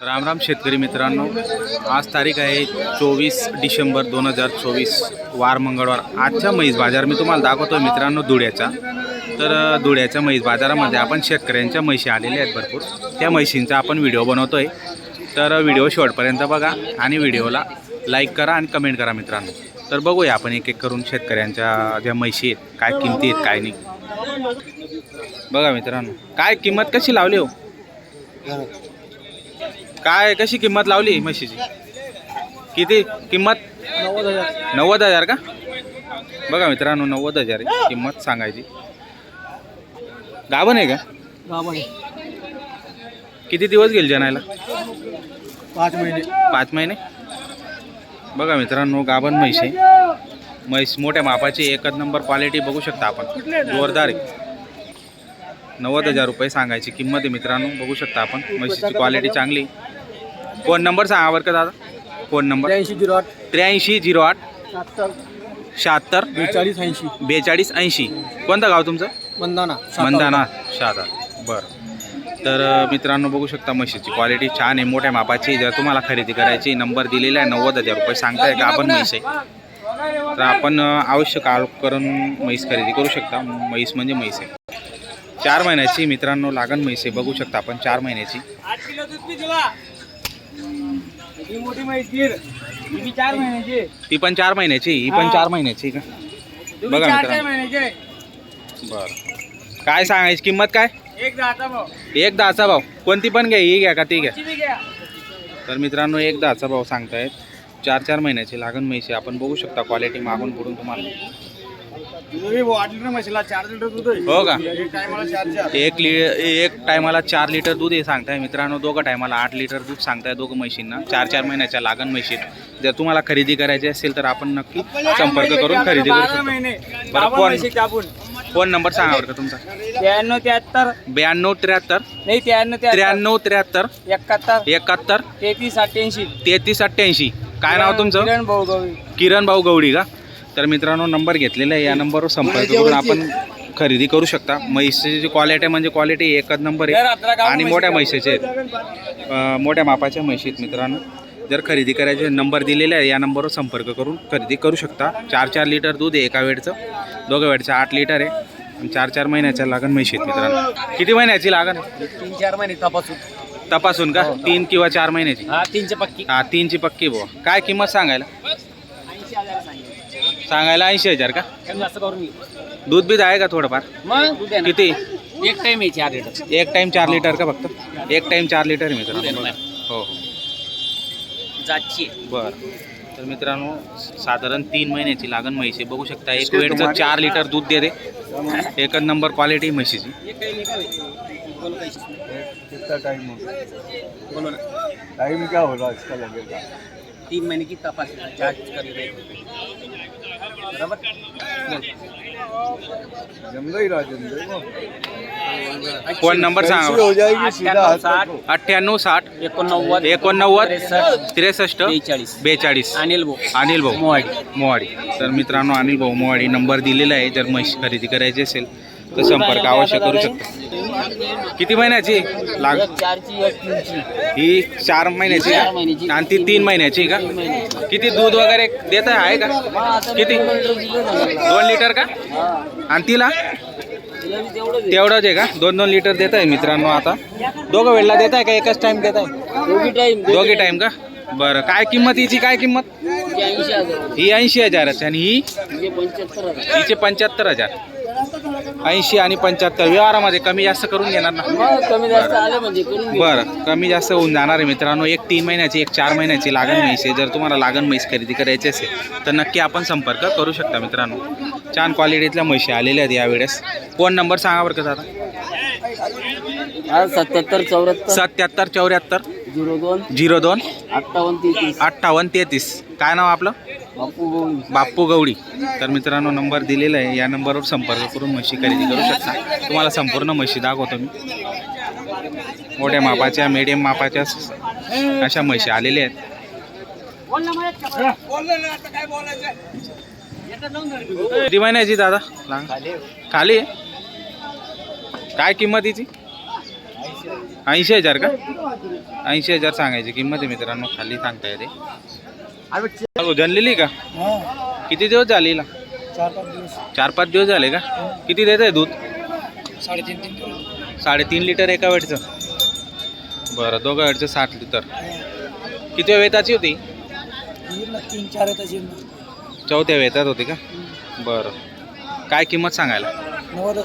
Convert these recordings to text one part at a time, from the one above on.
राम राम शेतकरी मित्रांनो आज तारीख आहे चोवीस डिसेंबर दोन हजार चोवीस वार मंगळवार. आजच्या म्हैस बाजार मी तुम्हाला दाखवतो मित्रांनो धुळ्याचा. तर धुळ्याच्या म्हैस बाजारामध्ये आपण शेतकऱ्यांच्या म्हशी आलेल्या आहेत भरपूर. त्या म्हशींचा आपण व्हिडिओ बनवतो आहे तर व्हिडिओ शेवटपर्यंत बघा आणि व्हिडिओला लाईक करा आणि कमेंट करा मित्रांनो. तर बघूया आपण एक एक करून शेतकऱ्यांच्या ज्या म्हशी आहेत काय किमती आहेत काय नाही. बघा मित्रांनो काय किंमत कशी लावली हो? काय कशी किंमत लावली म्हशीची? किती किंमत? नव्वद हजार नव्वद हजार का? बघा मित्रांनो नव्वद हजार आहे किंमत सांगायची. गाभण आहे का? गाभण किती दिवस गेले जनायला? पाच महिने. पाच महिने? बघा मित्रांनो गाभण म्हैस आहे. म्हैस मोठ्या मापाची एकच नंबर क्वालिटी बघू शकता आपण. जोरदार आहे. नव्वद हजार रुपये सांगायची किंमत आहे मित्रांनो. बघू शकता आपण. म्हशीची क्वालिटी चांगली. फोन नंबर सांगा बरं का दादा. फोन नंबर त्र्याऐंशी झिरो आठ. त्र्याऐंशी झिरो आठ. शहात्तर शहात्तर बेचाळीस ऐंशी. बेचाळीस ऐंशी. कोणतं गाव तुमचं? मंदाना. मंदाना. शहादा बरं. तर मित्रांनो बघू शकता म्हशीची क्वालिटी छान आहे मोठ्या मापाची जर तुम्हाला खरेदी करायची नंबर दिलेला आहे नव्वद हजार रुपये सांगताय का आपण म्हैस आहे? तर आपण अवश्य कॉल करून म्हैस खरेदी करू शकता. म्हैस म्हणजे म्हैस आहे. चार महिन्याची मित्रांनो लागण म्हैस बघू शकता आपण चार महिन्याची. ती पण चार महिन्याची ही पण. चार महिन्याची का? बघा मित्रांनो. बरं. काय सांगायची? किंमत काय? एक दहाचा भाव. एक दहाचा भाव. कोणती पण घ्या ही घ्या का ती घ्या. तर मित्रांनो एक दहाचा भाव सांगतायत. चार चार महिन्याची लागण म्हैशी आपण बघू शकता क्वालिटी मागून पुढून तुम्हाला. आठ लिटर म्हशीला चार लिटर दूध आहे. हो का? एक टायमाला चार चार. एक लि एक टायमाला चार लिटर दूध हे सांगताय मित्रांनो. दोघं टायमाला आठ लिटर दूध सांगताय दोघं म्हशींना. चार चार महिन्याच्या लागण म्हशीत. जर तुम्हाला खरेदी करायची असेल तर आपण नक्की संपर्क करून खरेदी करू बारा शकता. महिने. बरं, कापून फोन नंबर सांगा बरं का तुमचा. त्र्याण्णव त्र्याहत्तर. ब्याण्णव त्र्याहत्तर. नाही त्र्याण्णव त्र्याहत्तर. त्र्याण्णव त्र्याहत्तर. एकाहत्तर. एकाहत्तर. तेहतीस अठ्ठ्याऐंशी. तेहतीस अठ्ठ्याऐंशी. काय नाव तुमचं? किरण भाऊ गवळी. किरण भाऊ गवडी का? तर मित्रांनो नंबर घेतलेला आहे. या नंबरवर संपर्क करून आपण खरेदी करू शकता. म्हैसीची जी क्वालिटी म्हणजे क्वालिटी एकच नंबर आहे. आणि मोठ्या म्हैशीचे आहेत. मोठ्या मापाच्या म्हैशी आहेत मित्रांनो. जर खरेदी करायचे नंबर दिलेले आहे या नंबरवर संपर्क करून खरेदी करू शकता. चार चार लिटर दूध आहे एका वेळचं. दोघं वेळचं आठ लिटर आहे. आणि चार चार महिन्याच्या लागण म्हैशी आहेत मित्रांनो. किती महिन्याची लागण? आहे? तीन चार महिने तपासून. तपासून का? तीन किंवा चार महिन्याची? हा तीनशे पक्की. हा तीनची पक्की बुवा. काय किंमत सांगायला? सांगायला ऐंशी हजार का? कमी जास्त करून घे दूध बीध आहे का थोडंफार? मग दूध आहे ना. किती? एक टाइम आहे चार लिटर एक टाइम चार लिटर का फक्त? एक टाइम चार लिटर आहे मित्रांनो. हो हो. जातची बरं. तर मित्रांनो साधारण तीन महिन्याची लागण म्हैशी. बघू शकता एक वेळचं चार लिटर दूध देते एकच नंबर क्वालिटी म्हशीची. कितना टाइम हो बोलो ना. टाइम क्या होगा इसका लगेगा तीन महीने की तपास. चार्ज कर रहे बराबर जमगा ही राजेंद्र को फोन नंबर कैसी सांगा हो जाएगी सीधा हाथ साठ रखो। अठ्ठ्याण्णव साठ एकोणनव्वद एकोणनव्वद त्रेसष्ट त्रेसष्ट बेचाळीस बेचाळीस अनिल भाऊ अनिल भाऊ मोवाडी मोवाडी तर मित्रांनो अनिल भाऊ मोवाडी नंबर दिलेला आहे जर म्हैस खरेदी करायची असेल तर संपर्क अवश्य करू शकता. किती महिन्याची? लाग ही चार महिन्याची. आणि ती तीन महिन्याची का? किती दूध वगैरे देत आहे? का? किती? दोन लिटर का? आणि तिला? तेवढं तेवढंच आहे. का? दोन दोन लिटर देत आहे मित्रांनो आता. दोघं वेळेला देत आहे का? एकच टाइम देत आहे? दोघी टाइम का? बरं. काय किंमत हिची? काय किंमत? हजार. ही ऐंशी हजाराची. आणि ही? हजार. हिचे पंच्याहत्तर हजार. ऐंशी आणि पंच्याहत्तर. व्यवहारामध्ये कमी जास्त करून घेणार ना? कमी जास्त आलं म्हणजे करून घेऊ. बरं कमी जास्त होऊन जाणार आहे मित्रांनो. एक तीन महिन्याची एक चार महिन्याची लागण म्हैस आहे जर तुम्हाला लागण म्हैस खरेदी करायची असेल तर नक्की आपण संपर्क करू शकता मित्रांनो. छान क्वालिटीतल्या म्हशी आलेल्या आहेत यावेळेस. फोन नंबर सांगा बरं का दादा. हा सत्याहत्तर चौऱ्याहत्तर. सत्याहत्तर चौऱ्याहत्तर. झिरो दोन. झिरो दोन. अठ्ठावन्न तेहतीस. अठ्ठावन्न तेहतीस. काय नाव आपलं? बाप्पू गवडी तर मित्रांनो नंबर दिलेला आहे. या नंबरवर संपर्क करून म्हशी खरेदी करू शकता. तुम्हाला संपूर्ण म्हशी दाखवतो मी. मोठ्या मापाच्या मिडियम मापाच्या अशा म्हशी आलेल्या आहेत. किती महिन्याची दादा? खाली आहे? काय किंमत हिची ऐंशी हजार का? ऐंशी हजार सांगायची किंमत आहे मित्रांनो. खाली सांगता येते. अगो जनलेली का? किती दिवस झाले हिला? चार पाच दिवस. चार पाच दिवस झाले का? किती देत आहे दूध? साडेतीन तीन किलो. साडेतीन लिटर एका वेळचं? बरं दोघं वेळचं साठ लिटर. किती वेताची होती? तीन चार चौथ्या वेतात होती का? बरं. काय किंमत सांगायला? नव्वद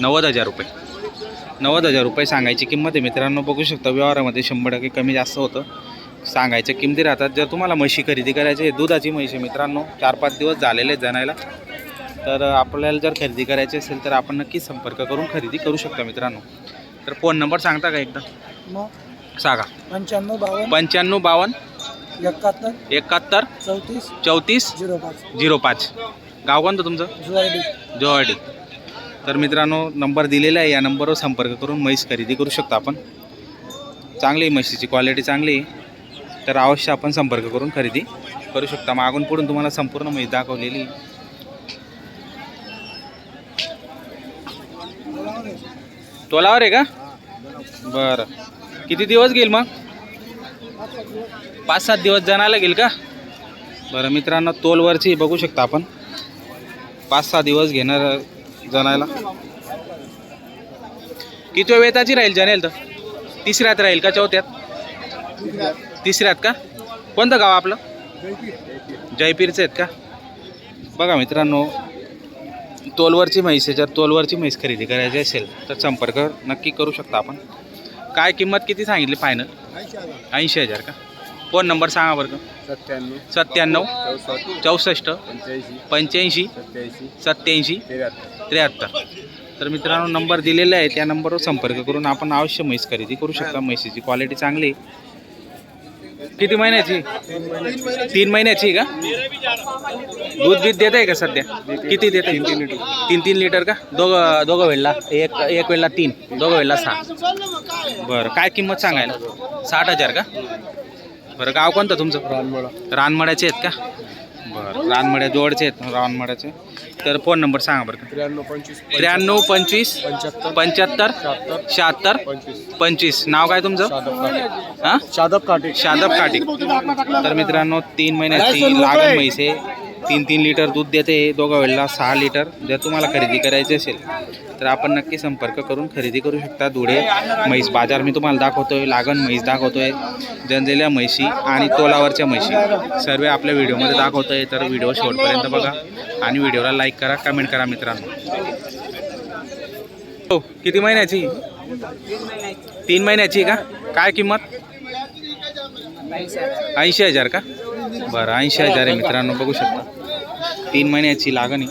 नव्वद हजार रुपये. नव्वद हजार रुपये सांगायची किंमत आहे मित्रांनो. बघू शकता व्यवहारामध्ये शंभर टक्के कमी जास्त होतं. सांगायच्या किमती राहतात. जर तुम्हाला म्हशी खरेदी करायची आहे दुधाची म्हशी मित्रांनो चार पाच दिवस झालेले आहेत जणायला तर आपल्याला जर खरेदी करायची असेल तर आपण नक्कीच संपर्क करून खरेदी करू शकता मित्रांनो. तर फोन नंबर सांगता का एकदा? मग? सांगा. पंच्याण्णव बावन्न. पंच्याण्णव बावन्न. एकाहत्तर. एकाहत्तर. चौतीस. चौतीस. झिरो पाच. झिरो पाच. गाव कोणतं तुमचं? जुवाडी जोहाटी तर मित्रांनो नंबर दिलेला आहे. या नंबरवर संपर्क करून म्हैस खरेदी करू शकता आपण. चांगली आहे म्हशीची क्वालिटी चांगली आहे. तर अवश्य आपण संपर्क करून खरेदी करू शकता. मागून पुढून तुम्हाला संपूर्ण मी दाखवलेली तोलावर आहे का? बरं. किती दिवस घेईल मग? पाच सात दिवस जाणायला घेईल का? बरं मित्रांनो तोलवरची बघू शकता आपण. पाच सहा दिवस घेणार जणायला किती वेताची राहील जणेल तर? तिसऱ्यात राहील का चौथ्यात? तिसऱ्यात का? कोणतं गाव आपलं? जयपीरचे आहेत का? बघा मित्रांनो तोलवरची म्हैस जर तोलवरची म्हैस खरेदी करायची असेल तर संपर्क नक्की करू शकता आपण. काय किंमत किती सांगितली फायनल ऐंशी हजार का? फोन नंबर सांगा बरं का. सत्त्याण्णव. सत्त्याण्णव चौसष्ट. पंच्याऐंशी. सत्याऐंशी त्र्याहत्तर. त्र्याहत्तर. तर मित्रांनो नंबर दिलेला आहे त्या नंबरवर संपर्क करून आपण अवश्य म्हैस खरेदी करू शकता. म्हैसीची क्वालिटी चांगली आहे. किती महिन्याची? तीन महिन्याची का? दूध बीत देत आहे का सध्या? किती देत आहे तीन लिटर. तीन तीन लिटर का? दोघं दोघं वेळला? एक एक वेळला तीन दोघं वेळला सहा. बरं काय किंमत सांगायला? साठ हजार का? बरं गाव कोणतं तुमचं? रानमळा रानमड्याचे आहेत का? बरं रानमड्या जोडचे आहेत. रानमड्याचे. तर फोन नंबर सांगा बरं का. त्र्याण्णव पंचवीस त्र्याण्णव पंचवीस पंच्याहत्तर पंच्याहत्तर शहात्तर शहात्तर पंचवीस. पंचवीस. नाव काय तुमचं? शादब काटे हां? शादब काटे. शादब काटे. तर मित्रांनो तीन महिन्याची लागण म्हैस आहे. तीन तीन लिटर दूध देते दोघा वेळेला सहा लिटर. जर तुम्हाला खरेदी करायची असेल तर आपण नक्की संपर्क करून खरेदी करू शकता धुळे म्हैस बाजार. मी तुम्हाला दाखवतोय लागण म्हैस दाखवतोय जनलेल्या म्हैशी आणि तोलावरच्या म्हैशी. सर्व आपल्या व्हिडिओमध्ये दाखवतोय तर व्हिडिओ शेवटपर्यंत बघा. आणि व्हिडिओला लाईक करा कमेंट करा मित्रांनो. हो किती महिन्याची? तीन महिन्याची का? काय किंमत? ऐंशी हजार का? बरं ऐंशी हजार आहे मित्रांनो बघू शकता. तीन महिन्याची लागण. आहे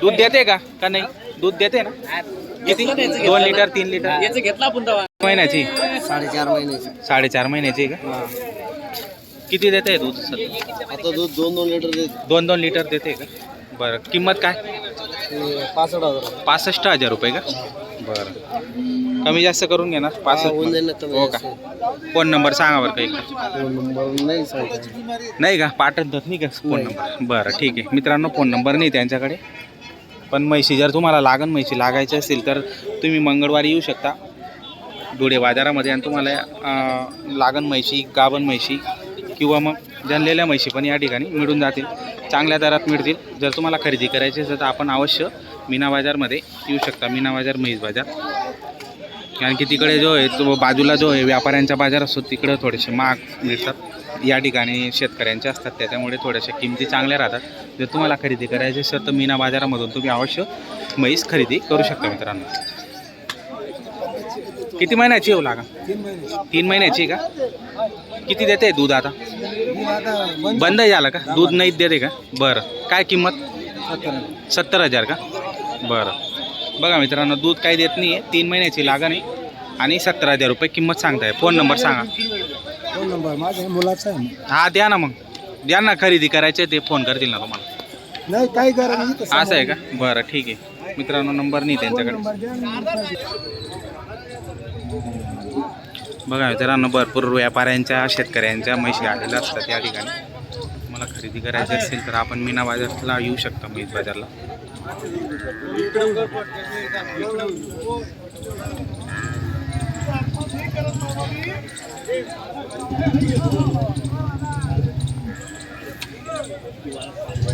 दूध देते का? का नाही? दूध देते ना? किती? दोन लिटर तीन लिटर? याचं घेतला आपण दवा महिन्याची? साडेचार महिन्याची. साडेचार महिन्याची आहे का किती देते दूध सध्या आता दूध दोन दोन लिटर देत. दोन दोन लिटर देते का? बरं. किंमत काय? पासष्ट हजार. पासष्ट हजार रुपये का? बरं. कमी जास्त करून घेणार पासष्ट जाईल ना कमी हो का? फोन नंबर सांगा बरं काही नंबर नाही सांगता नाही का? पाठवत नाही का फोन नंबर? बरं ठीक आहे. मित्रांनो फोन नंबर नाही त्यांच्याकडे. पण म्हैशी जर तुम्हाला लागण म्हैशी लागायची असेल तर तुम्ही मंगळवारी येऊ शकता. धुळे बाजारामध्ये आणि तुम्हाला अं, लागण म्हैशी गाभण म्हैशी किंवा मग जनलेल्या म्हैशी पण या ठिकाणी मिळून जातील. चांगल्या दरात मिळतील. जर तुम्हाला खरेदी करायची असेल तर आपण अवश्य मीना बाजारमध्ये येऊ शकता. मीना बाजार म्हैस बाजार. कारण की तिकडे जो आहे तो बाजूला जो आहे व्यापाऱ्यांचा बाजार असतो तिकडे थोडेसे महाग मिळतात. या ठिकाणी शेतकऱ्यांचे असतात त्याच्यामुळे थोड्याशा किमती चांगल्या राहतात. जर तुम्हाला खरेदी करायची असेल तर मीना बाजारामधून तुम्ही अवश्य म्हैस खरेदी करू शकता मित्रांनो. किती महिन्याची येऊ लागा? तीन महिन्याची. का? किती देते दूध आता? बंद. झालं का? दूध नाही देते का? बरं. काय किंमत? सत्तर हजार का? बरं. बघा मित्रांनो दूध काही देत नाही आहे तीन महिन्याची लागण आहे. आणि सत्तर हजार रुपये किंमत सांगताय. फोन नंबर सांगा. फोन नंबर माझ्या मुलाचा आहे. हा द्या ना मग. द्या ना खरेदी करायचे ते फोन करतील ना तुम्हाला. नाही काही नाही तसं. असं आहे का? बरं ठीक आहे. मित्रांनो नंबर नाही त्यांच्याकडे. नंबर द्या, नंबर बघा मित्रांनो भरपूर व्यापाऱ्यांच्या शेतकऱ्यांच्या म्हशी आलेल्या असतात या ठिकाणी. मला खरेदी करायची असेल तर आपण मीना बाजारला येऊ शकता म्हैस बाजारला. ఇక్కడ